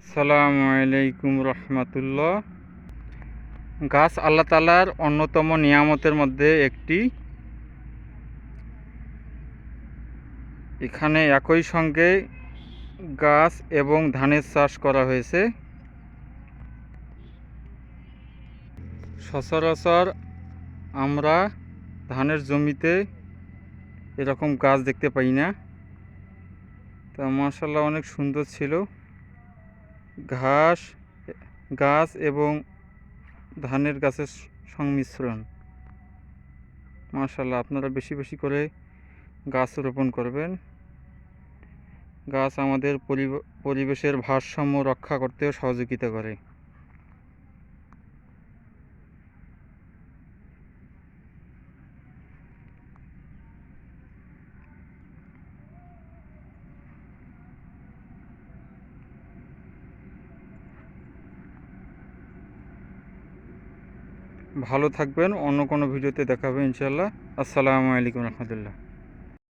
আসসালামু আলাইকুম রহমতুল্লাহ। গাছ আল্লাহ তালার অন্যতম নিয়ামতের মধ্যে একটি। এখানে একই সঙ্গে গাছ এবং ধানের চাষ করা হয়েছে। সচরাচর আমরা ধানের জমিতে এরকম গাছ দেখতে পাই না। তা মার্শাল্লাহ অনেক সুন্দর ছিল। ঘাস, গাছ এবং ধানের গাছের সংমিশ্রণ। মার্শাল্লাহ আপনারা বেশি বেশি করে গাছ রোপণ করবেন। গাছ আমাদের পরিবেশের ভারসাম্য রক্ষা করতেও সহযোগিতা করে। ভালো থাকবেন অন্য কোনো ভিডিওতে দেখাবে ইনশাল্লাহ আসসালামু আলাইকুম রহমতুল্লাহ।